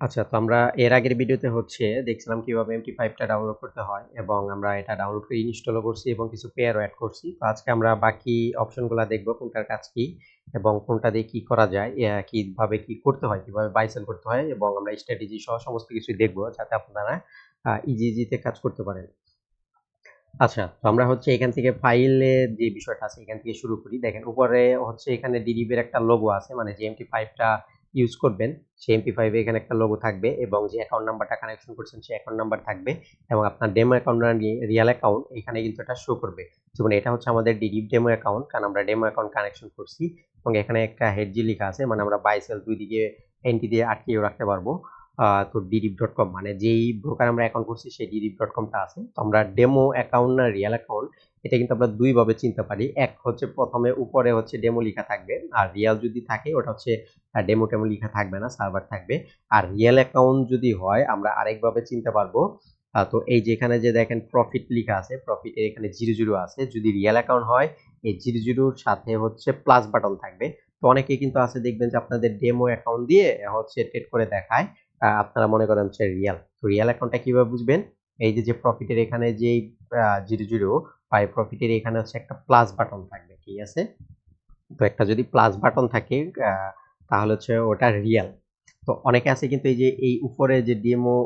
আচ্ছা তো আমরা এর আগের ভিডিওতে হচ্ছে দেখছিলাম কীভাবে এমটি ফাইভটা ডাউনলোড করতে হয় এবং আমরা এটা ডাউনলোড করে ইনস্টলও করছি এবং কিছু পেয়ারও অ্যাড করছি। তো আজকে আমরা বাকি অপশনগুলো দেখব, কোনটার কাজ কি এবং কোনটা দিয়ে কি করা যায় কীভাবে কি করতে হয়, কীভাবে বাইসেল করতে হয় এবং আমরা স্ট্র্যাটেজি সহ সমস্ত কিছু দেখব যাতে আপনারা ইজি ইজিতে কাজ করতে পারেন। আচ্ছা তো আমরা হচ্ছে এখান থেকে ফাইলের যে বিষয়টা আছে এখান থেকে শুরু করি। দেখেন, উপরে হচ্ছে এখানে ডিডিবের একটা লোগো আছে মানে যে এমটি ফাইভটা ইউজ করবেন, সেই এমপি ফাইভে এখানে একটা লোগো থাকবে এবং যে অ্যাকাউন্ট নাম্বারটা কানেকশন করছেন সেই অ্যাকাউন্ট নাম্বার থাকবে এবং আপনার ডেমো অ্যাকাউন্ট রিয়েল অ্যাকাউন্ট এখানে কিন্তু এটা শো করবে। যেমন এটা হচ্ছে আমাদের ডিডিপ ডেমো অ্যাকাউন্ট কারণ আমরা ডেমো অ্যাকাউন্ট কানেকশন করছি এবং এখানে একটা হেডজি লেখা আছে মানে আমরা বাইসেল দুই দিকে এন্টি দিয়ে আটকিয়ে রাখতে পারব। তো ডিডিপ ডট কম মানে যেই ব্রোকার আমরা অ্যাকাউন্ট করছি সেই ডিডিপ ডট কমটা আছে। তো আমরা ডেমো অ্যাকাউন্ট না রিয়েল অ্যাকাউন্ট এটা কিন্তু আমরা দুইভাবে চিনতে পারি। এক হচ্ছে প্রথমে উপরে হচ্ছে ডেমো লেখা থাকবে, আর রিয়াল যদি থাকে ওটা হচ্ছে ডেমো টেমো লেখা থাকবে না সার্ভার থাকবে। আর রিয়েল অ্যাকাউন্ট যদি হয়, আমরা আরেকভাবে চিনতে পারব তো এই যেখানে যে দেখেন প্রফিট লেখা আছে প্রফিটের এখানে জিরো জিরো আছে। যদি রিয়েল অ্যাকাউন্ট হয়, এই জিরো জিরোর সাথে হচ্ছে প্লাস বাটন থাকবে। তো অনেকেই কিন্তু আছে, দেখবেন যে আপনাদের ডেমো অ্যাকাউন্ট দিয়ে হচ্ছে ট্রেড করে দেখায় আপনারা মনে করেন হচ্ছে রিয়াল তো রিয়েল অ্যাকাউন্টটা কীভাবে বুঝবেন? এই যে যে প্রফিটের এখানে যে জিরো জিরো পাই প্রফিটের এখানে হচ্ছে একটা প্লাস বাটন থাকবে, ঠিক আছে? তো একটা যদি প্লাস বাটন থাকে তাহলে হচ্ছে ওটা রিয়েল তো অনেকে আছে কিন্তু এই যে, এই উপরে যে ডিএমও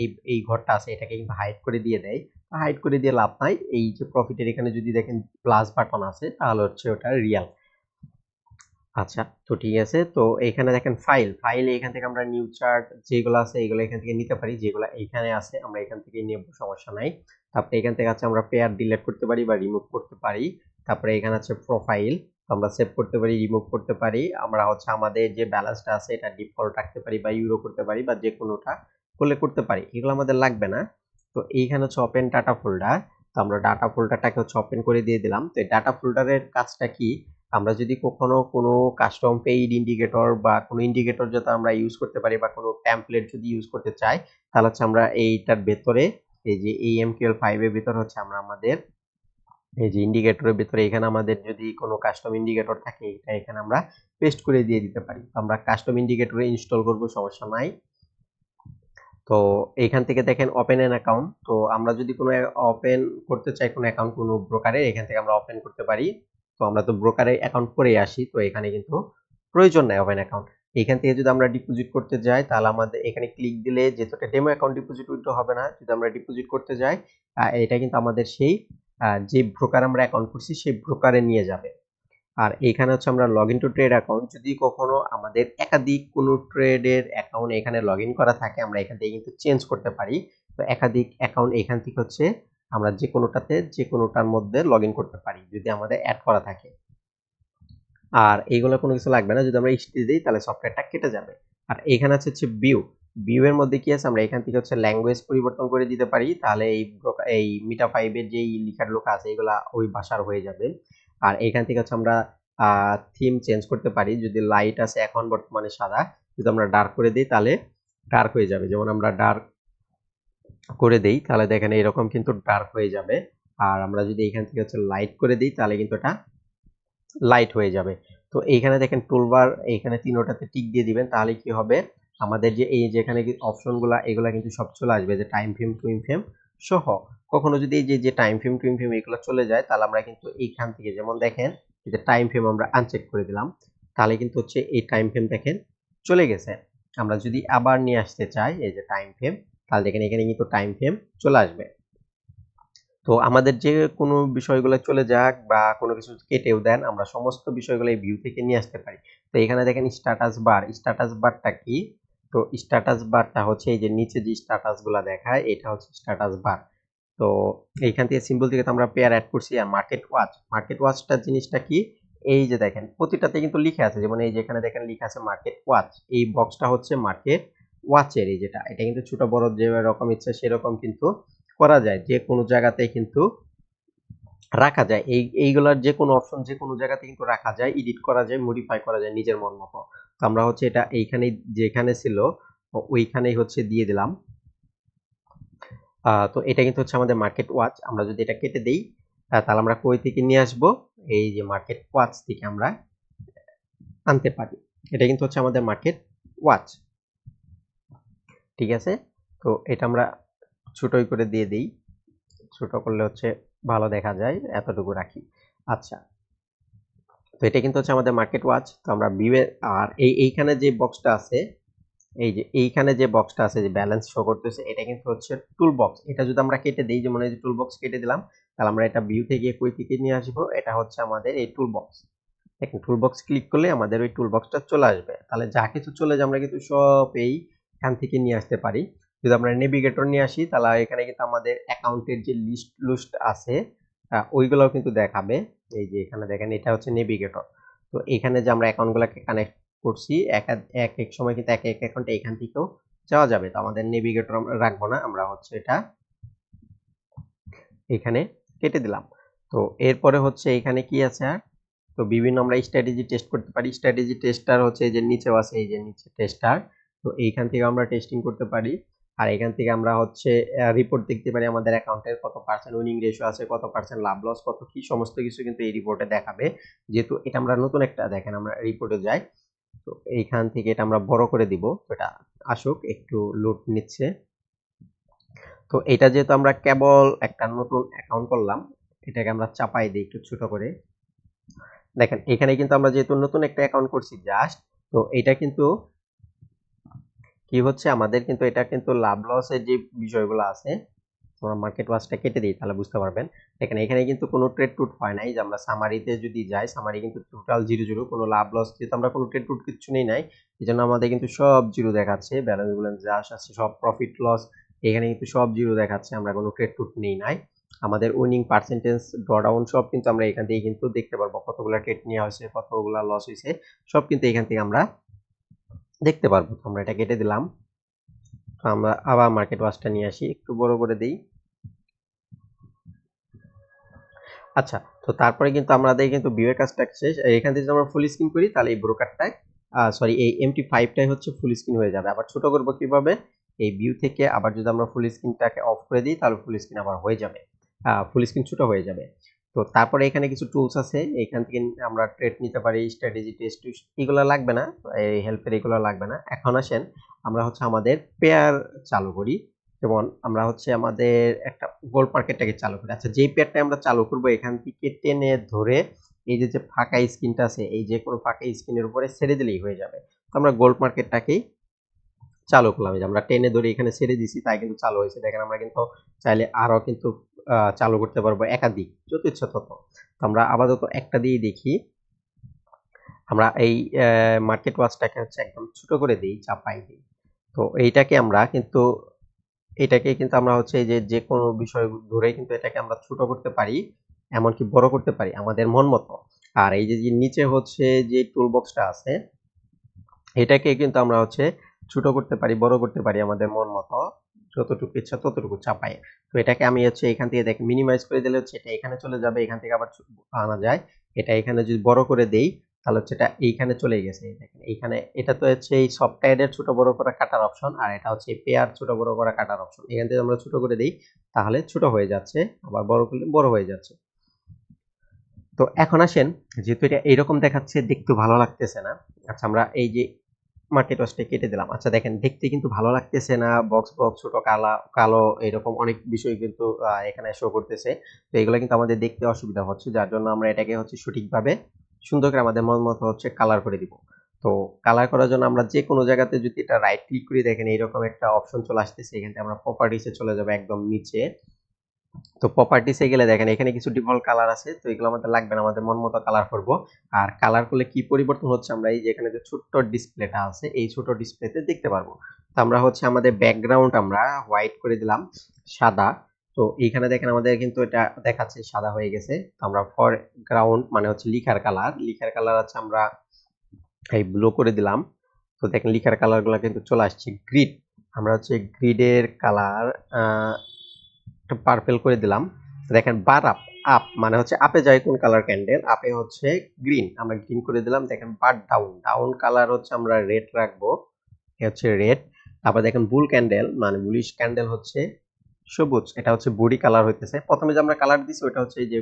এই এই ঘরটা আছে, এটাকে কিন্তু হাইড করে দিয়ে দেয়। হাইড করে দিয়ে লাভ নাই। এই যে প্রফিটের এখানে যদি দেখেন প্লাস বাটন আছে, তাহলে হচ্ছে ওটা রিয়েল আচ্ছা তো ঠিক আছে। তো এখানে দেখেন ফাইল ফাইল এখান থেকে আমরা নিউ চার্ট যেগুলো আছে, এগুলো এখান থেকে নিতে পারি। যেগুলো এখানে আছে, আমরা এখান থেকে নেব, সমস্যা নাই। তারপরে এখান থেকে আছে আমরা পেয়ার ডিলেট করতে পারি বা রিমুভ করতে পারি। তারপরে এখানে আছে প্রোফাইল আমরা সেভ করতে পারি রিমুভ করতে পারি। আমরা হচ্ছে আমাদের যে ব্যালেন্সটা আছে, এটা ডিফল্ট রাখতে পারি বা ইউরো করতে পারি বা যে কোনোটা করলে করতে পারি। এগুলো আমাদের লাগবে না। তো এইখানে হচ্ছে ওপেন ডাটা ফোল্ডার তো আমরা ডাটা ফোল্ডারটাকে হচ্ছে ওপেন করে দিয়ে দিলাম। তো এই ডাটা ফোল্ডারের কাজটা কি? আমরা যদি কখনো কোনো কাস্টম পেইড ইন্ডিকেটর বা কোনো ইন্ডিকেটর যাতে আমরা ইউজ করতে পারি বা কোনো টেমপ্লেট যদি ইউজ করতে চাই, তাহলে হচ্ছে আমরা এইটার ভেতরে এই যে এই এমকিউএল ফাইভ এর ভিতর হচ্ছে আমরা আমাদের, এই যে ইন্ডিকেটরের ভিতরে এখানে আমাদের যদি কোনো কাস্টম ইন্ডিকেটর থাকে, এটা এখানে আমরা পেস্ট করে দিয়ে দিতে পারি। তো আমরা কাস্টম ইন্ডিকেটরে ইনস্টল করব, সমস্যা নাই। তো এইখান থেকে দেখেন ওপেন এন অ্যাকাউন্ট তো আমরা যদি কোনো ওপেন করতে চাই কোনো অ্যাকাউন্ট কোনো ব্রোকারে এখান থেকে আমরা ওপেন করতে পারি। তো আমরা তো ব্রোকারে অ্যাকাউন্ট করে আসি, তো এখানে কিন্তু প্রয়োজন নাই ওপেন অ্যাকাউন্ট এখান থেকে যদি আমরা ডিপোজিট করতে যাই, তাহলে আমাদের এখানে ক্লিক দিলে যেহেতু ডেমো অ্যাকাউন্ট ডিপোজিট উইথড্র হবে না। যদি আমরা ডিপোজিট করতে যাই এটা কিন্তু আমাদের সেই যে ব্রোকার আমরা অ্যাকাউন্ট করছি, সেই ব্রোকারে নিয়ে যাবে। আর এখানে হচ্ছে আমরা log in to trade account যদি কখনো আমাদের একাধিক কোনো ট্রেডের অ্যাকাউন্ট এখানে লগ ইন করা থাকে, আমরা এখান থেকে কিন্তু চেঞ্জ করতে পারি। তো একাধিক অ্যাকাউন্ট এখান থেকে হচ্ছে আমরা যে কোনোটাতে যে কোনোটার মধ্যে লগ ইন করতে পারি, যদি আমাদের অ্যাড করা থাকে। আর এইগুলো কোনো কিছু লাগবে না। যদি আমরা স্টিচ দিই, তাহলে সফটওয়্যারটা কেটে যাবে। আর এখানে আছে হচ্ছে ভিউ ভিউ এর মধ্যে কি আছে? আমরা এখান থেকে হচ্ছে ল্যাঙ্গুয়েজ পরিবর্তন করে দিতে পারি। তাহলে এই এই মিটা ফাইভের যেই লিখার লোক আছে, এগুলা ওই ভাষার হয়ে যাবে। আর এখান থেকে হচ্ছে আমরা থিম চেঞ্জ করতে পারি। যদি লাইট আছে, এখন বর্তমানে সাদা। যদি আমরা ডার্ক করে দিই, তাহলে ডার্ক হয়ে যাবে। যেমন আমরা ডার্ক করে দেই, তাহলে দেখেন এরকম কিন্তু ডার্ক হয়ে যাবে। আর আমরা যদি এখান থেকে হচ্ছে লাইট করে দিই, তাহলে কিন্তু এটা লাইট হয়ে যাবে। তো এইখানে দেখেন টুলবার এইখানে তিনোটাতে টিক দিয়ে দিবেন, তাহলে কি হবে? আমাদের যে এই যেখানে অপশনগুলো এগুলা কিন্তু সব চলে আসবে, যে টাইম ফ্রেম টুইম ফ্রেম সহ। কখনো যদি এই যে টাইম ফ্রেম টুইম ফ্রেম এগুলো চলে যায়, তাহলে আমরা কিন্তু এইখান থেকে, যেমন দেখেন যে টাইম ফ্রেম আমরা আনচেক করে দিলাম, তাহলে কিন্তু হচ্ছে এই টাইম ফ্রেম দেখেন চলে গেছে। আমরা যদি আবার নিয়ে আসতে চাই, এই যে টাইম ফ্রেম তাহলে দেখেন এখানে কিন্তু টাইম ফ্রেম চলে আসবে। তো আমাদের যে কোনো বিষয়গুলো চলে যাক বা কোনো কিছু কেটেও দেন, আমরা সমস্ত বিষয়গুলো এই ভিউ থেকে নিয়ে আসতে পারি। তো এখানে দেখেন স্ট্যাটাস বার স্ট্যাটাস বারটা কি? তো স্ট্যাটাস বারটা হচ্ছে এই যে নিচে যে স্ট্যাটাসগুলা দেখায়, এটা হচ্ছে স্ট্যাটাস বার তো এইখান থেকে সিম্বল থেকে তো আমরা পেয়ার অ্যাড করছি, আর মার্কেট ওয়াচ মার্কেট ওয়াচটা জিনিসটা কি? এই যে দেখেন, প্রতিটাতে কিন্তু লিখে আছে, যেমন এই যেখানে দেখেন লিখে আছে মার্কেট ওয়াচ এই বক্সটা হচ্ছে মার্কেট ওয়াচের এই যেটা। এটা কিন্তু ছোট, বড়, যে রকম ইচ্ছা সেরকম কিন্তু করা যায়, যে কোনো জায়গাতে কিন্তু রাখা যায়। এই, এইগুলার যে কোনো অপশন যে কোনো জায়গাতে কিন্তু রাখা যায় এডিট করা যায় মডিফাই করা যায় নিজের মন মতো। তো আমরা হচ্ছে এটা এইখানে যেখানে ছিল, ওইখানেই হচ্ছে দিয়ে দিলাম। তো এটা কিন্তু হচ্ছে আমাদের মার্কেট ওয়াচ আমরা যদি এটা কেটে দেই তাহলে আমরা কই থেকে নিয়ে আসব? এই যে মার্কেট ওয়াচ থেকে আমরা আনতে পারি। এটা কিন্তু হচ্ছে আমাদের মার্কেট ওয়াচ ঠিক আছে? তো এটা আমরা ছোটই করে দিয়ে দিই। ছোট করলে হচ্ছে ভালো দেখা যায়, এতটুকু রাখি। আচ্ছা তো এটা কিন্তু হচ্ছে আমাদের মার্কেট ওয়াচ তো আমরা বিবে, আর এই, এইখানে যে বক্সটা আছে, এই যে, এইখানে যে বক্সটা আছে, যে ব্যালেন্স শো করতেছে, এটা কিন্তু হচ্ছে টুল বক্স এটা যদি আমরা কেটে দিই, যেমন এই যে টুল বক্স কেটে দিলাম, তাহলে আমরা এটা ভিউ থেকে কই থেকে নিয়ে আসব? এটা হচ্ছে আমাদের এই টুল বক্স দেখুন টুল বক্স ক্লিক করলে আমাদের ওই টুল বক্সটা চলে আসবে। তাহলে যা কিছু চলে যায়, আমরা কিন্তু সব এই এখান থেকে নিয়ে আসতে পারি। যদি আমরা নেভিগেটর নিয়ে আসি, তাহলে এখানে কিন্তু আমাদের অ্যাকাউন্টের যে লিস্ট লুস্ট আছে ওইগুলোও কিন্তু দেখাবে। এই যে এখানে দেখেন, এটা হচ্ছে নেভিগেটর তো এখানে যে আমরা অ্যাকাউন্টগুলোকে কানেক্ট করছি, এক এক এক সময় কিন্তু এক এক অ্যাকাউন্টে এখান থেকেও যাওয়া যাবে। তো আমাদের নেভিগেটর আমরা রাখব না, আমরা হচ্ছে এটা এখানে কেটে দিলাম। তো এরপরে হচ্ছে এখানে কি আছে আর? তো বিভিন্ন আমরা স্ট্র্যাটেজি টেস্ট করতে পারি। স্ট্র্যাটেজি টেস্টার হচ্ছে এই যে নিচেও আছে, এই যে নিচে টেস্টার তো এইখান থেকে আমরা টেস্টিং করতে পারি। আর এখান থেকে আমরা হচ্ছে রিপোর্ট দেখতে পারি আমাদের অ্যাকাউন্টের কত পার্সেন্ট উইনিং রেশিও আছে, কত পার্সেন্ট লাভ লস কত কি সমস্ত কিছু কিন্তু এই রিপোর্টে দেখাবে। যেহেতু এটা আমরা নতুন একটা, দেখেন আমরা রিপোর্টে যাই, তো এইখান থেকে এটা আমরা বড় করে দিব। এটা আসুক, একটু লোড নিচ্ছে। তো এটা যেহেতু আমরা কেবল একটা নতুন অ্যাকাউন্ট করলাম, এটাকে আমরা চাপাই দিই একটু ছোট করে। দেখেন, এখানে কিন্তু আমরা যেহেতু নতুন একটা অ্যাকাউন্ট করছি জাস্ট তো এটা কিন্তু কি হচ্ছে? আমাদের কিন্তু এটা কিন্তু লাভ লসের যে বিষয়গুলো আছে তোমরা মার্কেট ওয়াচটা কেটে দিই, তাহলে বুঝতে পারবেন। দেখেন, এখানে কিন্তু কোনো ট্রেড টুট হয় নাই, যে আমরা সামারিতে যদি যাই সামারি কিন্তু টোটাল জিরো জিরো কোনো লাভ লস যেহেতু আমরা কোনো ট্রেড টুট কিছু নেই নাই এই জন্য আমাদের কিন্তু সব জিরো দেখাচ্ছে ব্যালেন্স ব্যালেন্স যা আছে সব প্রফিট লস এখানে কিন্তু সব জিরো দেখাচ্ছে, আমরা কোনো ট্রেড টুট নেই নাই। আমাদের উইনিং পার্সেন্টেজ ড্রডাউন সব কিন্তু আমরা এখান থেকে কিন্তু দেখতে পারব, কতগুলো ট্রেড নেওয়া হয়েছে, কতগুলো লস হয়েছে, সব কিন্তু এখান থেকে আমরা দেখতে পারব। আমরা এটা কেটে দিলাম। তো আমরা আবার মার্কেট ওয়াচটা নিয়ে আসি। একটু বড় করে দিই। আচ্ছা তো তারপরে কিন্তু আমাদের কিন্তু বিওয়ে কাজটা শেষ। এখান থেকে যদি আমরা ফুল স্ক্রিন করি, তাহলে এই ব্রোকারটায় সরি এই এমটি ফাইভটাই হচ্ছে ফুল স্ক্রিন হয়ে যাবে। আবার ছোট করব কীভাবে? এই ভিউ থেকে আবার যদি আমরা ফুল স্ক্রিনটাকে অফ করে দিই, তাহলে ফুল স্ক্রিন আবার হয়ে যাবে। ফুল স্ক্রিন ছোট হয়ে যাবে। তো তারপরে এখানে কিছু টুলস আছে, এখান থেকে আমরা ট্রেড নিতে পারি স্ট্র্যাটেজি টেস্ট এগুলো লাগবে না, এই হেল্পের এগুলো লাগবে না। এখন আসেন, আমরা হচ্ছে আমাদের পেয়ার চালু করি, যেমন আমরা হচ্ছে আমাদের একটা গোল্ড মার্কেটটাকে চালু করি। আচ্ছা যেই পেয়ারটা আমরা চালু করব, এখান থেকে টেনে ধরে এই যে যে ফাঁকা স্ক্রিনটা আছে, এই যে কোনো ফাঁকা স্ক্রিনের উপরে ছেড়ে দিলেই হয়ে যাবে। তো আমরা গোল্ড মার্কেটটাকেই চালু করলাম। যে আমরা টেনে ধরে এখানে ছেড়ে দিছি, তাই কিন্তু চালু হয়েছে। দেখেন, আমরা কিন্তু চাইলে আরও কিন্তু চালু করতে পারব একাধিক যত ইচ্ছা তত আমরা আপাতত একটা দিয়ে দেখি। আমরা এই মার্কেট ওয়াচটাকে হচ্ছে একদম ছোট করে দিই, চাপাই দিই। তো এইটাকে আমরা কিন্তু, এটাকে কিন্তু আমরা হচ্ছে যে যে কোনো বিষয় ধরে কিন্তু এটাকে আমরা ছোট করতে পারি, এমনকি বড় করতে পারি আমাদের মন মতো। আর এই যে নিচে হচ্ছে যে টুল বক্সটা আছে, এটাকে কিন্তু আমরা হচ্ছে ছোট করতে পারি, বড় করতে পারি আমাদের মন মতো। যতটুকু ইচ্ছা ততটুকু চাপাই তো এটাকে আমি হচ্ছে এখান থেকে দেখ মিনিমাইজ করে দিলে হচ্ছে এটা এখানে চলে যাবে, এখান থেকে আবার আনা যায়। এটা এখানে যদি বড় করে দেই, তাহলে হচ্ছে এটা এইখানে চলে গেছে। দেখেন, এইখানে এটা তো হচ্ছে এই সফটওয়্যারের ছোট বড় করা কাটার অপশন আর এটা হচ্ছে পেয়ার ছোট বড় করা কাটার অপশন এখান থেকে আমরা ছোট করে দেই, তাহলে ছোট হয়ে যাচ্ছে, আবার বড় করলে বড় হয়ে যাচ্ছে। তো এখন আসেন, যেহেতু এটা এইরকম দেখাচ্ছে, দেখতে ভালো লাগতেছে না। আচ্ছা আমরা এই যে মার্কেট ওয়াচটা কেটে দিলাম। আচ্ছা দেখেন, দেখতে কিন্তু ভালো লাগতেছে না বক্স বক্স ছোট কালা, কালো, এরকম অনেক বিষয় কিন্তু এখানে শো করতেছে। তো এগুলো কিন্তু আমাদের দেখতে অসুবিধা হচ্ছে, যার জন্য আমরা এটাকে হচ্ছে সঠিকভাবে সুন্দর করে আমাদের মন মতো হচ্ছে কালার করে দিব। তো কালার করার জন্য আমরা যে কোনো জায়গাতে যদি এটা রাইট ক্লিক করি, দেখেন, এইরকম একটা অপশন চলে আসতেছে। এখান আমরা প্রপার্টিসে চলে যাব একদম নিচে। তো প্রপার্টিসে গেলে দেখেন, এখানে কিছু ডিফল্ট কালার আছে, তো এগুলো আমাদের লাগবে না, আমাদের মন মতো কালার করব। আর কালার করলে কি পরিবর্তন হচ্ছে আমরা এই যে এখানে যে ছোট্ট ডিসপ্লেটা আছে, এই ছোট ডিসপ্লেতে দেখতে পারব। তো আমরা হচ্ছে আমাদের ব্যাকগ্রাউন্ড আমরা হোয়াইট করে দিলাম, সাদা। তো এইখানে দেখেন আমাদের কিন্তু এটা দেখাচ্ছে, সাদা হয়ে গেছে। তো আমরা ফর গ্রাউন্ড মানে হচ্ছে লিখার কালার লিখার কালার আছে আমরা এই ব্লু করে দিলাম। তো দেখেন লিখার কালারগুলো কিন্তু চলে আসছে গ্রিড আমরা হচ্ছে গ্রিডের কালার পার্পেল করে দিলাম। দেখেন বার আপ আপ মানে হচ্ছে আপে যায় কোন কালার ক্যান্ডেল আপে হচ্ছে গ্রিন আমরা গ্রিন করে দিলাম। দেখেন বার ডাউন ডাউন কালার হচ্ছে আমরা রেড রাখব হচ্ছে রেড তারপর দেখেন বুল ক্যান্ডেল মানে বুলিশ ক্যান্ডেল হচ্ছে সবুজ, এটা হচ্ছে বডি কালার হইতেছে। প্রথমে যে আমরা কালার দিছি, ওটা হচ্ছে যে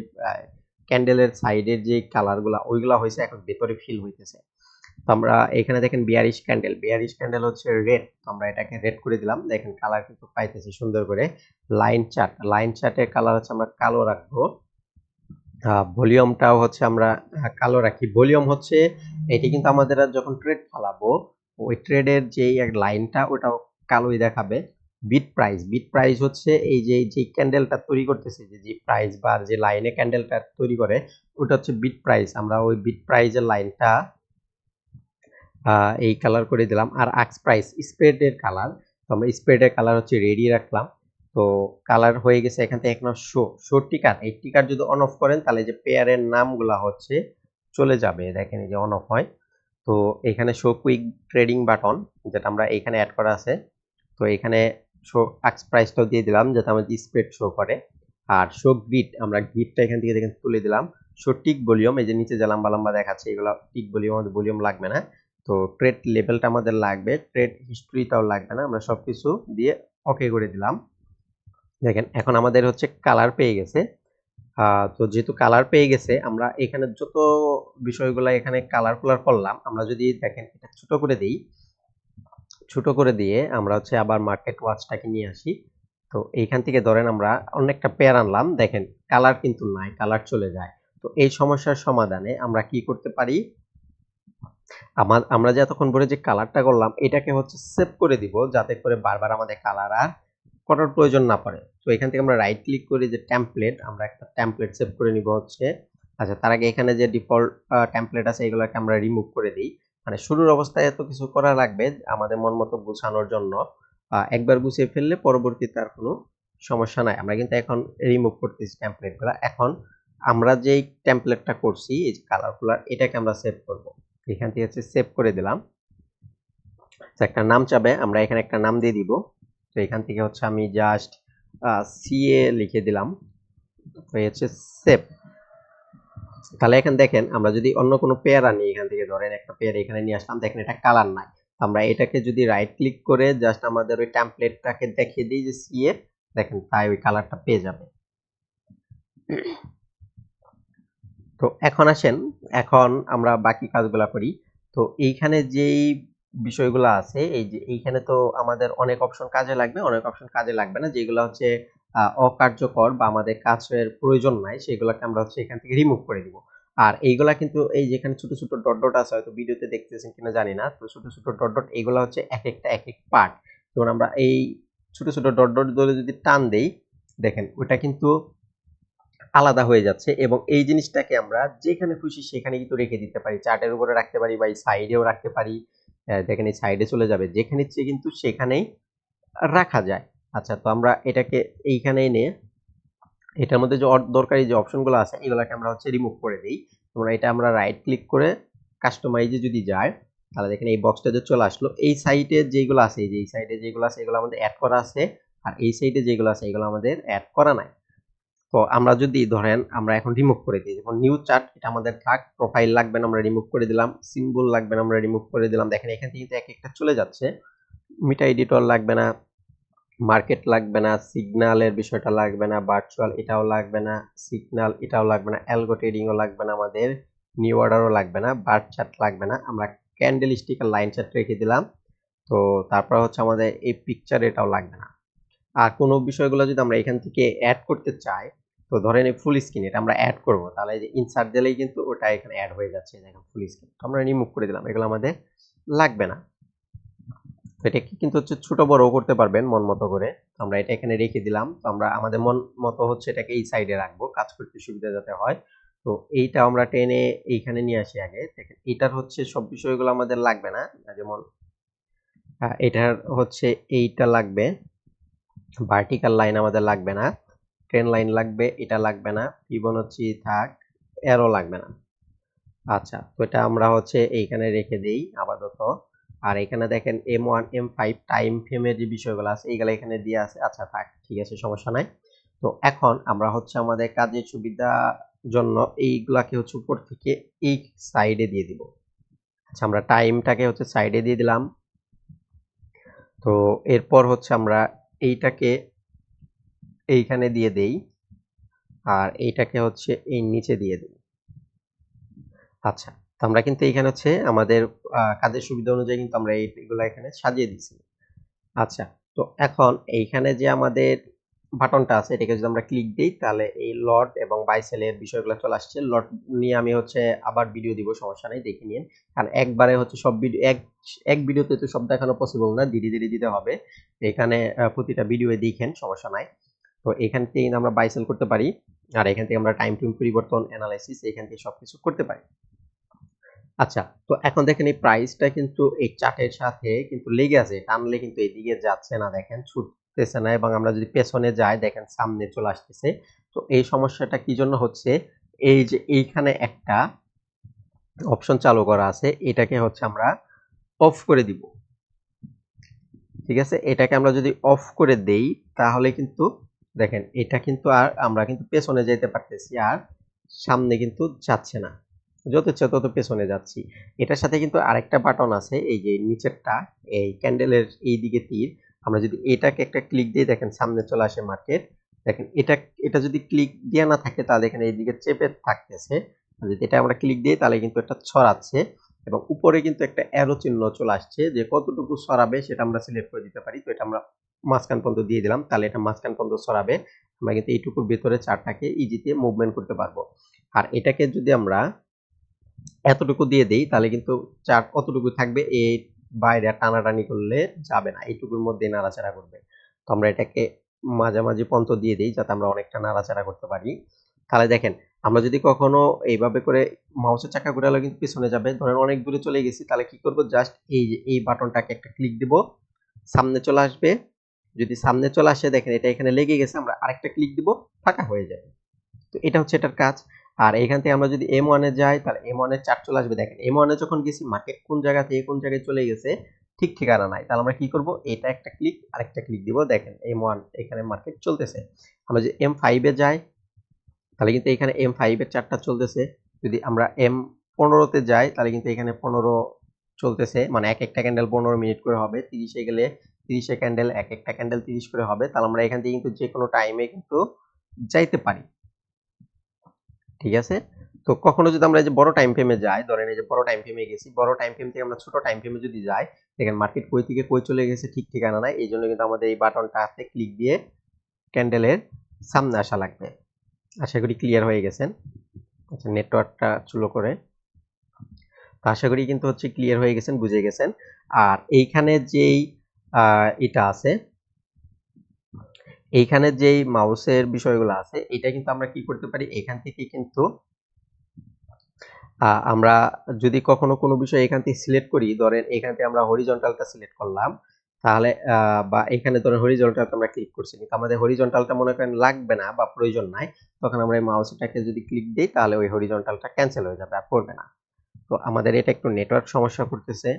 ক্যান্ডেলের সাইডের যে কালারগুলা ওইগুলা হয়েছে এখন ভেতরে ফিল হইতেছে। আমরা এখানে দেখেন বিয়ারিশ ক্যান্ডেল বিয়ারিশ ক্যান্ডেল হচ্ছে রেড আমরা এটাকে রেড করে দিলাম। দেখেন কালার কিন্তু পাইতেছি সুন্দর করে। লাইন চার্ট লাইন চার্টের কালার হচ্ছে আমরা কালো রাখব। ভলিউমটাও হচ্ছে আমরা কালো রাখি। ভলিউম হচ্ছে এটি কিন্তু আমাদের যখন ট্রেড ফালাবো, ওই ট্রেডের যেই এক লাইনটা ওটাও কালোই দেখাবে। বিট প্রাইস বিট প্রাইস হচ্ছে এই যে যে ক্যান্ডেলটা তৈরি করতেছে, যে যে প্রাইস বা যে লাইনে ক্যান্ডেলটা তৈরি করে, ওটা হচ্ছে বিট প্রাইস আমরা ওই বিট প্রাইজের লাইনটা এই কালার করে দিলাম। আর আক্স প্রাইস স্প্রেডের কালার তো আমরা স্প্রেডের কালার হচ্ছে রেডি রাখলাম। তো কালার হয়ে গেছে এখান থেকে এখন শো শো টিকার এই টিকার যদি অন অফ করেন, তাহলে যে পেয়ারের নামগুলা হচ্ছে, চলে যাবে। দেখেন এই যে অন অফ হয়। তো এখানে শো কুইক ট্রেডিং বাটন যেটা আমরা এখানে অ্যাড করা আছে। তো এখানে শো আক্স প্রাইসটাও দিয়ে দিলাম, যাতে আমাদের স্প্রেড শো করে। আর শো গ্রিড আমরা গ্রিডটা এখান থেকে দেখেন তুলে দিলাম। শো টিক ভলিউম এই যে নিচে যে লম্বা লম্বা দেখাচ্ছে, এগুলো টিক ভলিউম আমাদের ভলিউম লাগবে না। তো ট্রেড লেভেলটা আমাদের লাগবে ট্রেড হিস্ট্রিটাও লাগবে না, আমরা সব কিছু দিয়ে ওকে করে দিলাম। দেখেন, এখন আমাদের হচ্ছে কালার পেয়ে গেছে। তো যেহেতু কালার পেয়ে গেছে, আমরা এখানে যত বিষয়গুলো এখানে কালার কুলার করলাম, আমরা যদি দেখেন এটা ছোট করে দিই, ছোট করে দিয়ে আমরা হচ্ছে আবার মার্কেট ওয়াচটাকে নিয়ে আসি। তো এইখান থেকে ধরেন আমরা অনেকটা পেয়ার আনলাম, দেখেন কালার কিন্তু নাই কালার চলে যায়। তো এই সমস্যার সমাধানে আমরা কি করতে পারি? আমার, আমরা যে এতক্ষণ পরে যে কালারটা করলাম, এটাকে হচ্ছে সেভ করে দিব যাতে করে বারবার আমাদের কালার আর করার প্রয়োজন না পড়ে। তো এখান থেকে আমরা রাইট ক্লিক করে যে টেমপ্লেট আমরা একটা টেমপ্লেট সেভ করে নিব হচ্ছে। আচ্ছা তার আগে এখানে যে ডিফল্ট টেমপ্লেট আছে, এগুলোকে আমরা রিমুভ করে দিই। মানে শুরুর অবস্থায় এত কিছু করা লাগবে আমাদের মন মতো গুছানোর জন্য। একবার গুছিয়ে ফেললে পরবর্তীতে আর কোনো সমস্যা নাই। আমরা কিন্তু এখন রিমুভ করতেছি টেমপ্লেটগুলো এখন আমরা যেই টেমপ্লেটটা করছি, এই যে কালারফুলার এটাকে আমরা সেভ করব। এখান থেকে হচ্ছে সেভ করে দিলাম। তো একটা নাম চাবে, আমরা এখানে একটা নাম দিয়ে দিব। তো এখান থেকে হচ্ছে আমি জাস্ট সিএ লিখে দিলাম। তো হচ্ছে সেভ তাহলে এখানে দেখেন, আমরা যদি অন্য কোনো পেয়ার আনি, এখান থেকে ধরেন একটা পেয়ার এখানে নিয়ে আসলাম, দেখেন এটা কালার নাই। আমরা এটাকে যদি রাইট ক্লিক করে জাস্ট আমাদের ওই টেমপ্লেটটাকে দেখিয়ে দিই যে সিএ দেখেন তাই ওই কালারটা পেয়ে যাবে। তো এখন আসেন, এখন আমরা বাকি কাজগুলো করি। তো এইখানে যেই বিষয়গুলো আছে, এই যে এইখানে তো আমাদের অনেক অপশন কাজে লাগবে, অনেক অপশন কাজে লাগবে না। যেগুলো হচ্ছে অকার্যকর বা আমাদের কাজের প্রয়োজন নাই, সেগুলোকে আমরা হচ্ছে এখান থেকে রিমুভ করে দিব। আর এইগুলা কিন্তু এই যেখানে ছোট ছোট ডট ডট আছে, হয়তো ভিডিওতে দেখতেছেন কিনা জানি না, তো ছোট ছোট ডট ডট এগুলো হচ্ছে এক একটা এক এক পার্ট যেমন আমরা এই ছোট ছোট ডট ডট ধরে যদি টান দেই, দেখেন ওটা কিন্তু আলাদা হয়ে যাচ্ছে এবং এই জিনিসটাকে আমরা যেখানে খুশি সেখানে কিন্তু রেখে দিতে পারি। চার্টের উপরে রাখতে পারি বা এই সাইডেও রাখতে পারি। দেখেন এই সাইডে চলে যাবে। যেখানে ইচ্ছে কিন্তু সেখানেই রাখা যায়। আচ্ছা তো আমরা এটাকে এইখানে এনে এটার মধ্যে যে দরকারি যে অপশনগুলো আছে, এগুলোকে আমরা হচ্ছে রিমুভ করে দিই। তোমরা এটা আমরা রাইট ক্লিক করে কাস্টমাইজে যদি যায়, তাহলে দেখেন এই বক্সটা যে চলে আসলো, এই সাইডে যেগুলো আছে, এই যে এই সাইডে যেগুলো আছে, এগুলো আমাদের অ্যাড করা আছে। আর এই সাইডে যেগুলো আছে, এগুলো আমাদের অ্যাড করা নাই। তো আমরা যদি ধরেন আমরা এখন রিমুভ করে দিই, যেমন নিউ চার্ট এটা আমাদের থাক প্রোফাইল লাগবে না, আমরা রিমুভ করে দিলাম সিম্বল লাগবে না, আমরা রিমুভ করে দিলাম। দেখেন এখান থেকে কিন্তু এক একটা চলে যাচ্ছে। মিটা এডিটর লাগবে না মার্কেট লাগবে না সিগন্যালের বিষয়টা লাগবে না ভার্চুয়াল এটাও লাগবে না সিগন্যাল এটাও লাগবে না অ্যালগো ট্রেডিংও লাগবে না আমাদের নিউ অর্ডারও লাগবে না বার চার্ট লাগবে না। আমরা ক্যান্ডেল স্টিক আর লাইন চার্ট রেখে দিলাম। তো তারপর হচ্ছে আমাদের এই পিকচার এটাও লাগবে না। আর কোনো বিষয়গুলো যদি আমরা এখান থেকে অ্যাড করতে চাই, তো ধরেন এই ফুল স্ক্রিন এটা আমরা অ্যাড করব। তাহলে যে ইনসার্ট দিলেই কিন্তু ওটা এখানে অ্যাড হয়ে যাচ্ছে দেখেন ফুল স্ক্রিন তো আমরা রিমুভ করে দিলাম, এগুলো আমাদের লাগবে না। তো এটাকে কিন্তু হচ্ছে ছোট বড় করতে পারবেন মন মতো করে। আমরা এটা এখানে রেখে দিলাম। তো আমরা আমাদের মন মতো হচ্ছে এটাকে এই সাইডে রাখব, কাজ করতে সুবিধা যাতে হয়। তো এইটা আমরা টেনে এইখানে নিয়ে আসি আগে। দেখেন, এটার হচ্ছে সব বিষয়গুলো আমাদের লাগবে না। যেমন এটার হচ্ছে এইটা লাগবে। ভার্টিক্যাল লাইন আমাদের লাগবে না ট্রেন লাইন লাগবে, এটা লাগবে না ফিবোনাচি থাক এরও লাগবে না। আচ্ছা তো এটা আমরা হচ্ছে এইখানে রেখে দিই আপাতত। আর এখানে দেখেন M one M five time ফ্রেমের যে বিষয়গুলো আছে, এইগুলো এখানে দিয়ে আছে। আচ্ছা থাক, ঠিক আছে, সমস্যা নাই। তো এখন আমরা হচ্ছে আমাদের কাজের সুবিধা জন্য এইগুলাকে হচ্ছে উপর থেকে এই সাইডে দিয়ে দিব। আচ্ছা আমরা টাইমটাকে হচ্ছে সাইডে দিয়ে দিলাম। তো এরপর হচ্ছে আমরা এইটাকে এইখানে দিয়ে দেই, আর এইটাকে হচ্ছে এই নিচে দিয়ে দিই। আচ্ছা তো আমরা কিন্তু এইখানে হচ্ছে আমাদের কাজের সুবিধা অনুযায়ী কিন্তু আমরা এই- এগুলা এখানে সাজিয়ে দিছি আচ্ছা তো এখন এইখানে যে আমাদের বাটনটা আছে, এটাকে যদি আমরা ক্লিক দিই, তাহলে এই লট এবং বাইসেলের বিষয়গুলো চলে আসছে। লট নিয়ে আমি হচ্ছে আবার ভিডিও দিব, সমস্যা নেই, দেখে নিন। কারণ একবারে হচ্ছে সব ভিডিও এক এক ভিডিওতে তো সব দেখানো পসিবল না, ধীরে ধীরে দিতে হবে। এখানে প্রতিটা ভিডিও দেখেন, সমস্যা নাই। তো এখান থেকে আমরা বাইসেল করতে পারি। আর এখান থেকে আমরা টাইম টু পরিবর্তন অ্যানালাইসিস এখান থেকে সবকিছু করতে পারি। আচ্ছা তো এখন দেখেন এই প্রাইসটা কিন্তু এই চার্টের সাথে কিন্তু লেগে আছে। টানলে কিন্তু এদিকে যাচ্ছে না, দেখেন ছুটতেছে না এবং আমরা যদি পেছনে যাই, দেখেন সামনে চলে আসতেছে। তো এই সমস্যাটা কি জন্য হচ্ছে? এই যে এইখানে একটা অপশন চালু করা আছে, এটাকে হচ্ছে আমরা অফ করে দিব। ঠিক আছে? এটাকে আমরা যদি অফ করে দেই, তাহলে কিন্তু দেখেন, এটা কিন্তু আর আমরা কিন্তু পেছনে যেতে পারতেছি, আর সামনে কিন্তু যাচ্ছে না। যত ইচ্ছা তত পেছনে যাচ্ছি। এটার সাথে কিন্তু আরেকটা বাটন আছে, এই যে নিচেরটা, এই ক্যান্ডেলের এই দিকে তীর। আমরা যদি এটাকে একটা ক্লিক দিই দেখেন সামনে চলে আসে মার্কেট দেখেন এটা এটা যদি ক্লিক দেওয়া না থাকে তাহলে এখানে এইদিকে চেপে থাকতেছে। যদি এটা আমরা ক্লিক দিই তাহলে কিন্তু এটা ছড়াচ্ছে এবং উপরে কিন্তু একটা অ্যারো চিহ্ন চলে আসছে যে কতটুকু ছড়াবে সেটা আমরা সিলেক্ট করে দিতে পারি। তো এটা আমরা মাঝখান পর্যন্ত দিয়ে দিলাম, তাহলে এটা মাঝখান পর্যন্ত ছড়াবে। আমরা কিন্তু এইটুকুর ভেতরে চারটাকে ইজিতে মুভমেন্ট করতে পারব। আর এটাকে যদি আমরা এতটুকু দিয়ে দেই তাহলে কিন্তু চার কতটুকু থাকবে? এই বাইরে টানাটানি করলে যাবে না, এইটুকুর মধ্যে নাড়াচাড়া করবে। তো আমরা এটাকে মাঝামাঝি পর্যন্ত দিয়ে দিই যাতে আমরা অনেকটা নাড়াচাড়া করতে পারি। তাহলে দেখেন, আমরা যদি কখনো এইভাবে করে মাউসের চাকা ঘুরালে কিন্তু পিছনে যাবে। ধরেন অনেক দূরে চলে গেছি, তাহলে কি করব? জাস্ট এই যে, এই বাটনটাকে একটা ক্লিক দিব। সামনে চলে আসবে। যদি সামনে চলে আসে, দেখেন এটা এখানে লেগে গেছে, আমরা আরেকটা ক্লিক দিব, ফাঁকা হয়ে যাবে। তো এটা হচ্ছে এটার কাজ। আর এখান থেকে আমরা যদি এম ওয়ানে যাই, তাহলে এম ওয়ানের চার্ট চলে আসবে। দেখেন এম ওয়ানে যখন গেছি মার্কেট কোন জায়গা থেকে কোন জায়গায় চলে গেছে, ঠিক ঠিকানা নাই। তাহলে আমরা কি করব? এটা একটা ক্লিক আরেকটা ক্লিক দিব। দেখেন এম ওয়ান এখানে মার্কেট চলতেছে। আমরা যদি এম ফাইভে যাই, তাহলে কিন্তু এখানে এম ফাইভের চার্টটা চলতেছে। যদি আমরা এম পনেরোতে যাই, তাহলে কিন্তু এখানে পনেরো চলতেছে। মানে এক একটা ক্যান্ডেল পনেরো মিনিট করে হবে। তিরিশে গেলে তিরিশে ক্যান্ডেল এক একটা ক্যান্ডেল তিরিশ করে হবে। তাহলে আমরা এখান থেকে কিন্তু যে কোনো টাইমে কিন্তু যাইতে পারি। ঠিক আছে? তো কখনো যদি আমরা এই যে বড় টাইম ফ্রেমে যাই, ধরেন এই যে বড় টাইম ফ্রেমে গেছি, বড় টাইম ফ্রেম থেকে আমরা ছোট টাইম ফ্রেমে যদি যাই, দেখেন মার্কেট কই থেকে কই চলে গেছে ঠিক ঠিকানা নাই এই জন্য কিন্তু আমাদের এই বাটনটাতে ক্লিক দিয়ে ক্যান্ডেলের সামনে আসা লাগবে। আশা করি ক্লিয়ার হয়ে গেছেন? আচ্ছা নেটওয়ার্কটা চুলো করে। তো আশা করি কিন্তু হচ্ছে ক্লিয়ার হয়ে গেছেন, বুঝে গেছেন। আর এইখানে যেই এটা আছে এইখানে যেই মাউসের বিষয়গুলো আছে, এটা কিন্তু আমরা কি করতে পারি? এখান থেকে কিন্তু আমরা যদি কখনো কোনো বিষয় এখান থেকে সিলেক্ট করি, ধরেন এখান থেকে আমরা হরিজন্টালটা সিলেক্ট করলাম, তাহলে বা এখানে ধরেন হরিজন্টালটা আমরা ক্লিক করছি। কিন্তু আমাদের হরিজন্টালটা মনে করেন লাগবে না বা প্রয়োজন নাই, তখন আমরা এই মাউসটাকে যদি ক্লিক দিই, তাহলে ওই হরিজন্টালটা ক্যান্সেল হয়ে যাবে আর করবে না। তো আমাদের এটা একটু নেটওয়ার্ক সমস্যা করতেছে।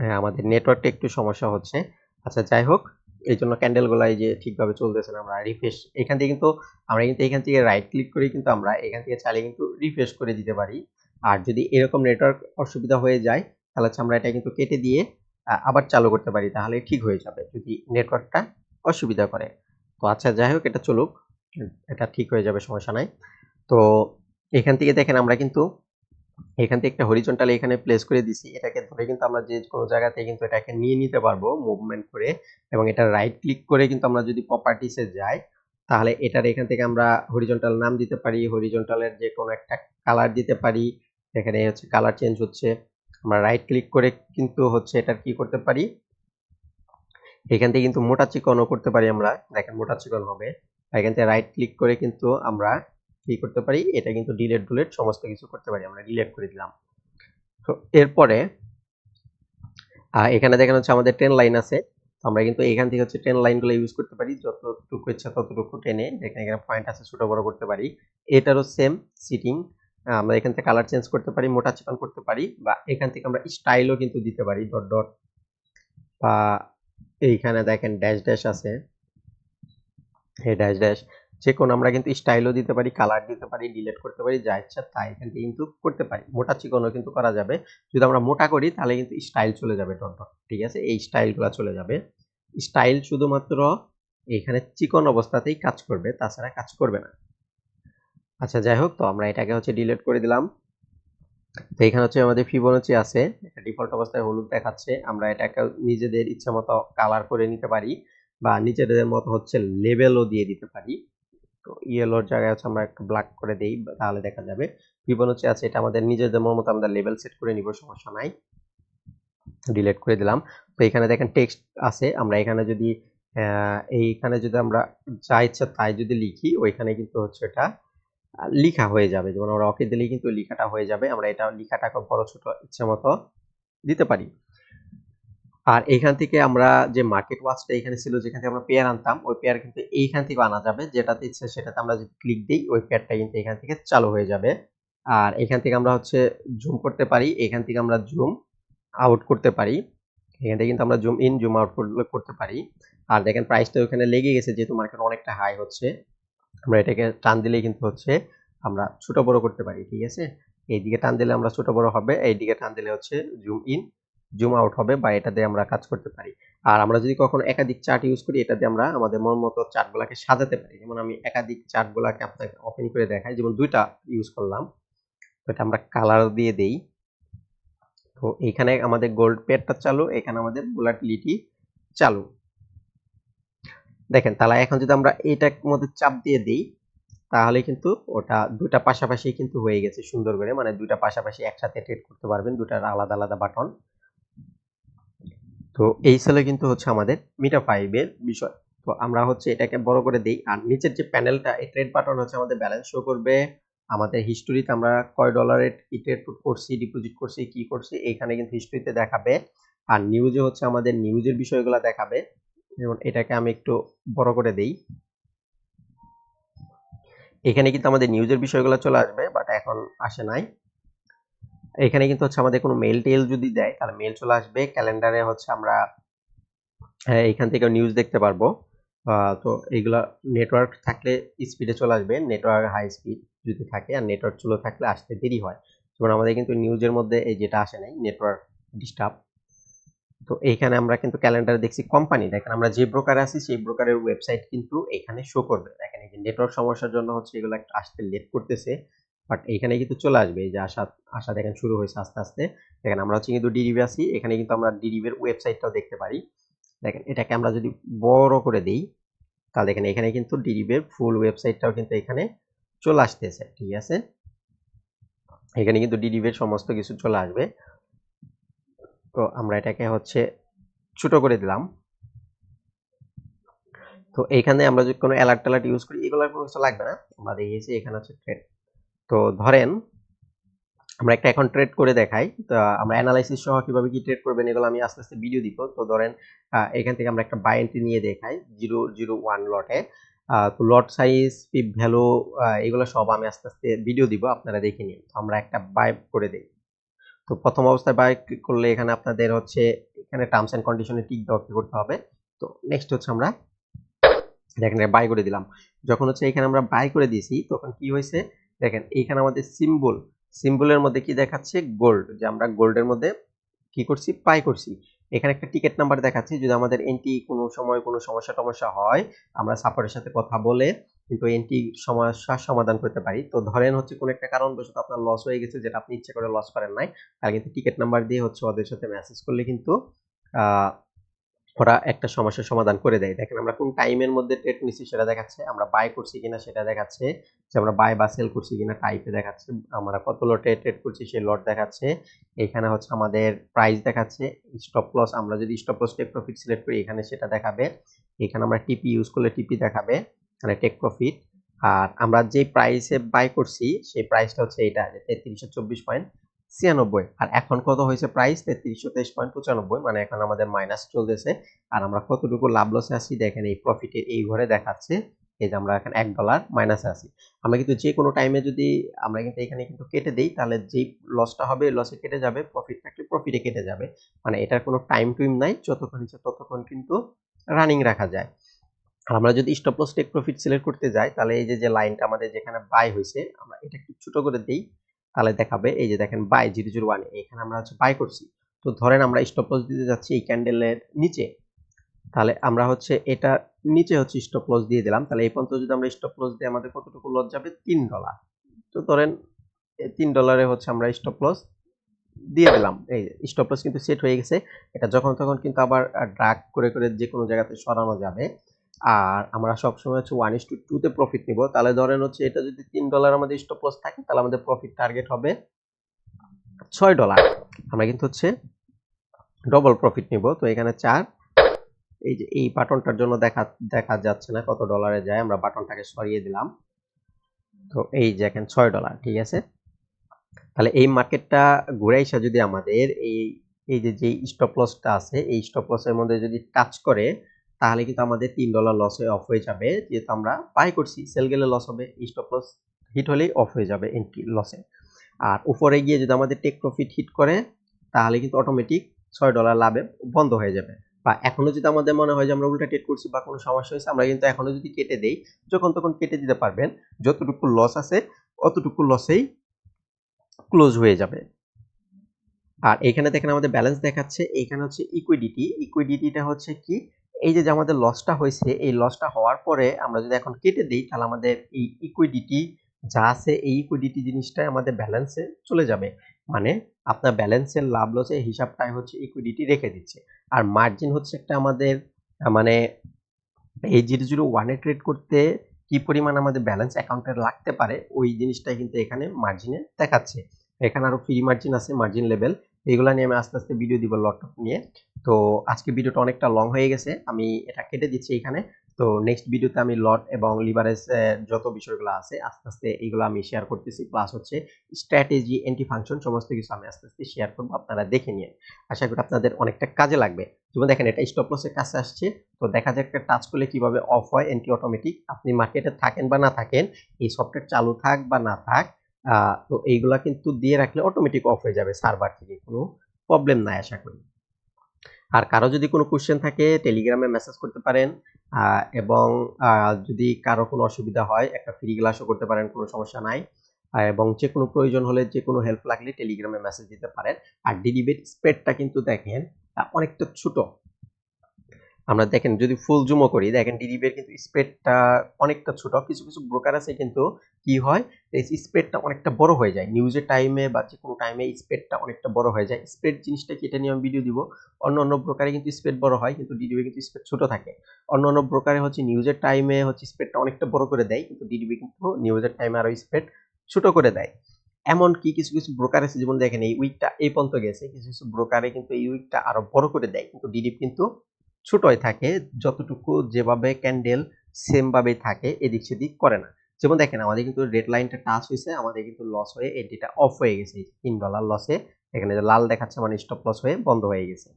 হ্যাঁ আমাদের নেটওয়ার্কটা একটু সমস্যা হচ্ছে। আচ্ছা যাই হোক এই জন্য ক্যান্ডেল গুলাই যে ঠিকভাবে চলতেছে না, আমরা রিফ্রেশ এখান থেকে কিন্তু, আমরা কিন্তু এখান থেকে রাইট ক্লিক করে কিন্তু আমরা এখান থেকে চালিয়ে কিন্তু রিফ্রেশ করে দিতে পারি। আর যদি এরকম নেটওয়ার্ক অসুবিধা হয়ে যায়, তাহলে হচ্ছে আমরা এটা কিন্তু কেটে দিয়ে আবার চালু করতে পারি, তাহলে ঠিক হয়ে যাবে যদি নেটওয়ার্কটা অসুবিধা করে। তো আচ্ছা যাই হোক, এটা চলুক, এটা ঠিক হয়ে যাবে, সমস্যা নাই। তো এখান থেকে দেখেন আমরা কিন্তু এখান থেকে একটা হরিজন্টাল এখানে প্লেস করে দিছি। এটাকে ধরে কিন্তু আমরা যে কোনো জায়গাতে কিন্তু এটাকে নিয়ে নিতে পারব মুভমেন্ট করে এবং এটা রাইট ক্লিক করে কিন্তু আমরা যদি প্রপার্টিসে যাই, তাহলে এটার এখান থেকে আমরা হরিজন্টাল নাম দিতে পারি হরিজন্টালের যে কোনো একটা কালার দিতে পারি। এখানে হচ্ছে কালার চেঞ্জ হচ্ছে। আমরা রাইট ক্লিক করে কিন্তু হচ্ছে এটার কি করতে পারি? এখান থেকে কিন্তু মোটা চিকনও করতে পারি আমরা। দেখেন মোটা চিকন হবে। এখান থেকে রাইট ক্লিক করে কিন্তু আমরা কি করতে পারি, এটা কিন্তু ডিলেট ডুলেট সমস্ত কিছু করতে পারি, আমরা ডিলেট করে দিলাম। তো এরপরে এখানে দেখেন হচ্ছে আমাদের টেন লাইন আছে আমরা কিন্তু এখান থেকে হচ্ছে টেন লাইনগুলো ইউজ করতে পারি, যতটুকু ইচ্ছা ততটুকু টেনে এখানে এখানে পয়েন্ট আছে ছোট বড় করতে পারি। এটারও সেম সিটিং আমরা এখান থেকে কালার চেঞ্জ করতে পারি, মোটা চিকন করতে পারি, বা এখান থেকে আমরা স্টাইলও কিন্তু দিতে পারি ডট ডট বা এইখানে দেখেন ড্যাশ ড্যাশ আছে, এই ড্যাশ ড্যাশ যে কোনো আমরা কিন্তু স্টাইলও দিতে পারি কালার দিতে পারি ডিলেট করতে পারি, যা ইচ্ছা তাই থেকে কিন্তু করতে পারি। মোটা চিকনও কিন্তু করা যাবে। যদি আমরা মোটা করি তাহলে কিন্তু স্টাইল চলে যাবে ডট ডট ঠিক আছে? এই স্টাইলগুলো চলে যাবে। স্টাইল শুধুমাত্র এখানে চিকন অবস্থাতেই কাজ করবে, তাছাড়া কাজ করবে না। আচ্ছা যাই হোক, তো আমরা এটাকে হচ্ছে ডিলেট করে দিলাম। তো এখানে হচ্ছে আমাদের ফিবোনাচি আছে এটা ডিফল্ট অবস্থায় হলুদ দেখাচ্ছে। আমরা এটাকে নিজেদের ইচ্ছা মতো কালার করে নিতে পারি বা নিজেদের মতো হচ্ছে লেবেলও দিয়ে দিতে পারি। ইয়েলোর জায়গায় হচ্ছে আমরা একটু ব্ল্যাক করে দেই, তাহলে দেখা যাবে। ফিবোনাচি আছে এটা আমাদের নিজেদের মতো আমরা লেভেল সেট করে নিব, সমস্যা নাই। ডিলিট করে দিলাম। তো এখানে দেখেন টেক্সট আছে, আমরা এখানে যদি এইখানে যদি আমরা যা ইচ্ছা তাই যদি লিখি, ওইখানে কিন্তু হচ্ছে এটা লিখা হয়ে যাবে। যেমন আমরা ওকে দিলেই কিন্তু লেখাটা হয়ে যাবে। আমরা এটা লেখাটাকে বড় ছোট ইচ্ছা মতো দিতে পারি। আর এখান থেকে আমরা যে মার্কেট ওয়াচটা এখানে ছিল, যেখান থেকে আমরা পেয়ার আনতাম, ওই পেয়ার কিন্তু এইখান থেকে আনা যাবে। যেটাতে ইচ্ছে সেটাতে আমরা যদি ক্লিক দিই, ওই পেয়ারটা কিন্তু এখান থেকে চালু হয়ে যাবে। আর এখান থেকে আমরা হচ্ছে জুম করতে পারি, এখান থেকে আমরা জুম আউট করতে পারি। এখান থেকে কিন্তু আমরা জুম ইন জুম আউট করতে পারি। আর দেখেন প্রাইসটা ওখানে লেগে গেছে, যেহেতু মার্কেট অনেকটা হাই হচ্ছে, আমরা এটাকে টান দিলে কিন্তু হচ্ছে আমরা ছোট বড় করতে পারি, ঠিক আছে? এইদিকে টান দিলে আমরা ছোট বড় হবে, এইদিকে টান দিলে হচ্ছে জুম ইন জুম আউট হবে বা এটা দিয়ে আমরা কাজ করতে পারি। আর আমরা যদি কখনো একাধিক চার্ট ইউজ করি, এটা দিয়ে আমরা আমাদের মন মতো চার্টগুলোকে সাজাতে পারি। যেমন আমি একাধিক চার্টগুলোকে আপনাকে ওপেন করে দেখাই। যেমন দুইটা ইউজ করলাম। তো এটা আমরা কালার দিয়ে দেই। তো এখানে আমাদের গোল্ড পেয়ারটা চালু, এখানে আমাদের ভোলাটিলিটি চালু। দেখেন, তাহলে এখন যদি আমরা এটার মধ্যে চাপ দিয়ে দিই, তাহলে কিন্তু ওটা দুটা পাশাপাশি কিন্তু হয়ে গেছে সুন্দর করে। মানে দুটা পাশাপাশি একসাথে ট্রেড করতে পারবেন দুটার আলাদা আলাদা বাটন তো এই সেলে কিন্তু হচ্ছে আমাদের মিটা ফাইভের বিষয়। তো আমরা হচ্ছে এটাকে বড় করে দিই। আর নিচের যে প্যানেলটা এই ট্রেড বাটন হচ্ছে আমাদের ব্যালেন্স শো করবে। আমাদের হিস্টোরিতে আমরা কয় ডলারের ট্রেড করছি ডিপোজিট করছি, কি করছি এখানে কিন্তু হিস্টোরিতে দেখাবে। আর নিউজে হচ্ছে আমাদের নিউজের বিষয়গুলো দেখাবে। যেমন এটাকে আমি একটু বড় করে দেই। এখানে কিন্তু আমাদের নিউজের বিষয়গুলো চলে আসবে বাট এখন আসে নাই। এখানে কিন্তু হচ্ছে আমাদের কোনো মেল টেল যদি দেয়, তাহলে মেল চলে আসবে। ক্যালেন্ডারে হচ্ছে আমরা এখান থেকে নিউজ দেখতে পারব। তো এইগুলা নেটওয়ার্ক থাকলে স্পিডে চলে আসবে নেটওয়ার্ক হাই স্পিড যদি থাকে, আর নেটওয়ার্ক চলে থাকলে আসতে দেরি হয়। যেমন আমাদের কিন্তু নিউজের মধ্যে এই যেটা আসে নাই নেটওয়ার্ক ডিস্টার্ব তো এইখানে আমরা কিন্তু ক্যালেন্ডারে দেখছি কোম্পানি দেখেন আমরা যে ব্রোকারে আছি, সেই ব্রোকারের ওয়েবসাইট কিন্তু এখানে শো করবে। দেখেন এই যে নেটওয়ার্ক সমস্যার জন্য হচ্ছে এগুলো একটা আসতে লেট করতেছে। বাট এখানে কিন্তু চলে আসবে। এই যে আসা আসা দেখেন শুরু হয়েছে আস্তে আস্তে। দেখেন আমরা হচ্ছে কিন্তু ডিডিবি আছি। এখানে কিন্তু আমরা ডিডিবির ওয়েবসাইটটাও দেখতে পারি। দেখেন এটাকে আমরা যদি বড় করে দিই, তাহলে দেখেন এখানে কিন্তু ডিডিবির ফুল ওয়েবসাইটটাও কিন্তু এখানে চলে আসতেছে। ঠিক আছে? এখানে কিন্তু ডিডিবির সমস্ত কিছু চলে আসবে। তো আমরা এটাকে হচ্ছে ছোট করে দিলাম। তো এইখানে আমরা যদি কোনো অ্যালার্ট ট্যালার্ট ইউজ করি, এগুলোর কোনো কিছু লাগবে না। আমরা দেখিয়েছি এখানে হচ্ছে তো ধরেন, আমরা একটা এখন ট্রেড করে দেখাই, তো আমরা অ্যানালাইসিস সহ কীভাবে কি ট্রেড করবেন এগুলো আমি আস্তে আস্তে ভিডিও দিব। তো ধরেন এখান থেকে আমরা একটা বাই এন্ট্রি নিয়ে দেখাই জিরো জিরো ওয়ান লটে তো লট সাইজ পিপ ভ্যালু এগুলো সব আমি আস্তে আস্তে ভিডিও দিব, আপনারা দেখে নিন। আমরা একটা বাই করে দিই। তো প্রথম অবস্থায় বাই করলে এখানে আপনাদের হচ্ছে, এখানে টার্মস এন্ড কন্ডিশনে টিক দেওয়া করতে হবে। তো নেক্সট হচ্ছে আমরা, দেখেন বাই করে দিলাম। যখন হচ্ছে এখানে আমরা বাই করে দিয়েছি, তখন কি হয়েছে? দেখেন, এইখানে আমাদের সিম্বল সিম্বলের মধ্যে কি দেখাচ্ছে? গোল্ড যে আমরা গোল্ডের মধ্যে কি করছি? বাই করছি। এখানে একটা টিকিট নাম্বার দেখাচ্ছে, যদি আমাদের এনটি কোনো সময় কোনো সমস্যা টমস্যা হয়, আমরা সাপোর্টের সাথে কথা বলে কিন্তু এনটি সমস্যার সমাধান করতে পারি। তো ধরেন হচ্ছে কোনো একটা কারণবশত আপনার লস হয়ে গেছে, যেটা আপনি ইচ্ছে করে লস করেন নাই, তাহলে কিন্তু টিকিট নাম্বার দিয়ে হচ্ছে ওদের সাথে মেসেজ করলে কিন্তু ওরা একটা সমস্যার সমাধান করে দেয়। দেখেন আমরা কোন টাইমের মধ্যে ট্রেড নিচ্ছি সেটা দেখাচ্ছে, আমরা বাই করছি কিনা সেটা দেখাচ্ছে, যে আমরা বাই বা সেল করছি কিনা টাইপে দেখাচ্ছে, আমরা কত লটে ট্রেড করছি সেই লট দেখাচ্ছে, এখানে হচ্ছে আমাদের প্রাইস দেখাচ্ছে স্টপ লস আমরা যদি stop loss take profit select করি, এখানে সেটা দেখাবে, এখানে আমরা টিপি ইউজ করলে টিপি দেখাবে, এখানে টেক প্রফিট আর আমরা যে প্রাইসে বাই করছি, সেই প্রাইসটা হচ্ছে এটা তেত্রিশশো চব্বিশ পয়েন্ট ছিয়ানব্বই। আর এখন কত হয়েছে প্রাইস তেত্রিশশো, তেইশ পয়েন্ট পঁচানব্বই। মানে এখন আমাদের মাইনাস চলতেছে। আর আমরা কতটুকু লাভ লসে আছি? দেখেন এই প্রফিটের এই ঘরে দেখাচ্ছে এই যে আমরা এখন এক ডলার মাইনাসে আসি আমরা কিন্তু যে কোনো টাইমে যদি আমরা কিন্তু এখানে কিন্তু কেটে দিই, তাহলে যেই লসটা হবে লসে কেটে যাবে প্রফিট থাকলে প্রফিটে কেটে যাবে। মানে এটার কোনো টাইম টুইম নাই, যতক্ষণ ইচ্ছে ততক্ষণ কিন্তু রানিং রাখা যায়। আর আমরা যদি stop loss take profit select করতে যাই, তাহলে এই যে যে লাইনটা আমাদের যেখানে বাই হয়েছে, আমরা এটা একটু ছোট করে দিই। তাহলে দেখাবে, এই যে দেখেন বাই জিরো জিরো ওয়ান এখানে আমরা হচ্ছে বাই করছি। তো ধরেন আমরা স্টপ লস দিতে যাচ্ছি এই ক্যান্ডেলের নিচে। তাহলে আমরা হচ্ছে এটা নিচে হচ্ছে স্টপ লস দিয়ে দিলাম। তাহলে এই পর্যন্ত যদি আমরা স্টপ লস দিই, আমাদের কতটুকু লস যাবে? তিন ডলার তো ধরেন তিন ডলারে হচ্ছে আমরা স্টপ লস দিয়ে দিলাম। এই স্টপ লস কিন্তু সেট হয়ে গেছে। এটা যখন তখন কিন্তু আবার ড্রাগ করে করে যে কোনো জায়গাতে সরানো যাবে। আর আমরা সবসময় হচ্ছে ওয়ান ইস টু টুতে প্রফিট নিব। তাহলে ধরেন হচ্ছে এটা যদি তিন ডলার আমাদের স্টপ লস থাকে, তাহলে আমাদের প্রফিট টার্গেট হবে ছয় ডলার আমরা কিন্তু হচ্ছে ডবল প্রফিট নিব। তো এখানে চার, এই যে এই বাটনটার জন্য দেখা দেখা যাচ্ছে না কত ডলারে যায়, আমরা বাটনটাকে সরিয়ে দিলাম। তো এই যে এখন ছয় ডলার ঠিক আছে? তাহলে এই মার্কেটটা ঘুরে যদি আমাদের এই এই যে যে স্টপ লসটা আছে, এই স্টপ লসের মধ্যে যদি টাচ করে তাহলে কিন্তু আমাদের তিন ডলার লস হয়ে অফ হয়ে যাবে। যেহেতু আমরা বাই করছি সেল গেলে লস হবে স্টপ লস হিট হলেই অফ হয়ে যাবে এন্ট্রি লসে আর উপরে গিয়ে যদি আমাদের টেক প্রফিট হিট করে, তাহলে কিন্তু অটোমেটিক ছয় ডলার লাভে বন্ধ হয়ে যাবে। বা এখনও যদি আমাদের মনে হয় যে আমরা উল্টা ট্রেড করছি বা কোনো সমস্যা হয়েছে, আমরা কিন্তু এখনও যদি কেটে দেই, যখন তখন কেটে দিতে পারবেন। যতটুকু লস আছে, অতটুকু লসেই ক্লোজ হয়ে যাবে। আর এখানে দেখেন আমাদের ব্যালেন্স দেখাচ্ছে, এখানে হচ্ছে ইকুইডিটি ইকুইডিটিটা হচ্ছে কি? এই যে আমাদের লসটা হয়েছে, এই লসটা হওয়ার পরে আমরা যদি এখন কেটে দিই, তাহলে আমাদের এই ইকুইডিটি যা আছে, এই ইকুইডিটি জিনিসটাই আমাদের ব্যালেন্সে চলে যাবে। মানে আপনার ব্যালেন্সের লাভ লসের হিসাবটাই হচ্ছে ইকুইডিটি রেখে দিচ্ছে। আর মার্জিন হচ্ছে একটা আমাদের মানে এই জিরো জিরো ওয়ানে ট্রেড করতে কি পরিমাণ আমাদের ব্যালেন্স অ্যাকাউন্টে লাগতে পারে, ওই জিনিসটাই কিন্তু এখানে মার্জিনে দেখাচ্ছে। এখানে আরও ফ্রি মার্জিন আছে মার্জিন লেভেল এগুলো নিয়ে আমি আস্তে আস্তে ভিডিও দিব লটটপ নিয়ে। তো আজকে ভিডিওটা অনেকটা লং হয়ে গেছে। আমি এটা কেটে দিচ্ছি এখানে। তো নেক্সট ভিডিওতে আমি লট এবং লিভারেজ যত বিষয়গুলো আছে, আস্তে আস্তে এইগুলো আমি শেয়ার করতেছি। প্লাস হচ্ছে স্ট্র্যাটেজি এন্টি ফাংশন সমস্ত কিছু আমি আস্তে আস্তে শেয়ার করব আপনারা দেখে নিন আশা করি আপনাদের অনেকটা কাজে লাগবে। যেমন দেখেন, এটা স্টপ লসের কাছে আসছে। তো দেখা যাক একটা টাচ করলে কীভাবে অফ হয় এন্টি অটোমেটিক আপনি মার্কেটে থাকেন বা না থাকেন, এই সফটওয়্যার চালু থাক বা না থাক তো এইগুলা কিন্তু দিয়ে রাখলে অটোমেটিক অফ হয়ে যাবে সার্ভার থেকে। কোনো প্রবলেম নাই আশা করি। আর কারও যদি কোনো কোশ্চেন থাকে টেলিগ্রামে মেসেজ করতে পারেন এবং যদি কারও কোনো অসুবিধা হয়, একটা ফ্রি ক্লাসও করতে পারেন, কোনো সমস্যা নাই। এবং যে কোনো প্রয়োজন হলে যে কোনো হেল্প লাগলে টেলিগ্রামে মেসেজ দিতে পারেন। আর ডিডিবেট স্প্রেডটা কিন্তু দেখেন অনেকটা ছোট। আমরা দেখেন যদি ফুল জুমো করি, দেখেন ডিডিবের কিন্তু স্প্রেডটা অনেকটা ছোট, কিছু কিছু ব্রোকার আছে কিন্তু কি হয় স্প্রেডটা অনেকটা বড় হয়ে যায়। নিউজের টাইমে বা যে কোনো টাইমে স্প্রেডটা অনেকটা বড় হয়ে যায়। স্প্রেড জিনিসটা কি এটা নিয়ে আমি ভিডিও দিব? অন্য অন্য ব্রোকারে কিন্তু স্প্রেড বড় হয়, কিন্তু ডিডিবি কিন্তু স্প্রেড ছোট থাকে। অন্য অন্য ব্রোকারে হচ্ছে নিউজের টাইমে হচ্ছে স্প্রেডটা অনেকটা বড় করে দেয়, কিন্তু ডিডিবি কিন্তু নিউজের টাইমে আরও স্প্রেড ছোট করে দেয়। এমন কি কিছু কিছু ব্রোকার আছে, যেমন দেখেন এই উইকটা এই পর্যন্ত গেছে, কিছু কিছু ব্রোকারে কিন্তু এই উইকটা আরও বড় করে দেয়, কিন্তু ডিডিপ কিন্তু ছোটই থাকে, যতটুকু যেভাবে ক্যান্ডেল সেম ভাবেই থাকে, এদিক সেদিক করে না। যেমন দেখেন, আমাদের কিন্তু রেড লাইনটা টাচ হয়েছে, আমাদের কিন্তু লস হয়ে এন্ট্রিটা অফ হয়ে গেছে তিন ডলার লসে এখানে যে লাল দেখাচ্ছে মানে স্টপ লস হয়ে বন্ধ হয়ে গেছে।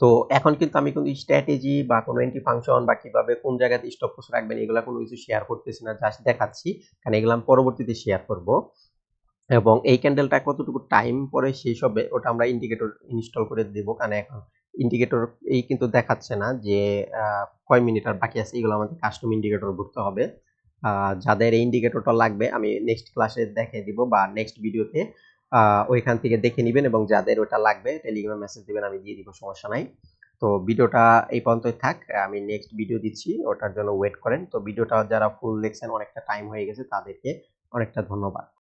তো এখন কিন্তু আমি কিন্তু স্ট্র্যাটেজি বা কোনো এন্ট্রি ফাংশন বা কীভাবে কোন জায়গাতে স্টপ লস রাখবেন, এগুলো কোনো কিছু শেয়ার করতেছি না জাস্ট দেখাচ্ছি। কারণ এগুলো আমি পরবর্তীতে শেয়ার করব। এবং এই ক্যান্ডেলটা কতটুকু টাইম পরে শেষ হবে, ওটা আমরা ইন্ডিকেটর ইনস্টল করে দেবো। কারণ এখন ইন্ডিকেটর এই কিন্তু দেখাচ্ছে না যে কয় মিনিট আর বাকি আছে, এগুলো আমাদের কাস্টম ইন্ডিকেটর ভরতে হবে। যাদের এই ইন্ডিকেটরটা লাগবে, আমি নেক্সট ক্লাসে দেখে দিব বা নেক্সট ভিডিওতে ওইখান থেকে দেখে নেবেন এবং যাদের ওটা লাগবে টেলিগ্রামে মেসেজ দিবেন, আমি দিয়ে দিব, সমস্যা নাই। তো ভিডিওটা এই পর্যন্তই থাক, আমি নেক্সট ভিডিও দিচ্ছি, ওটার জন্য ওয়েট করেন। তো ভিডিওটা যারা ফুল দেখছেন, অনেকটা টাইম হয়ে গেছে, তাদেরকে অনেকটা ধন্যবাদ।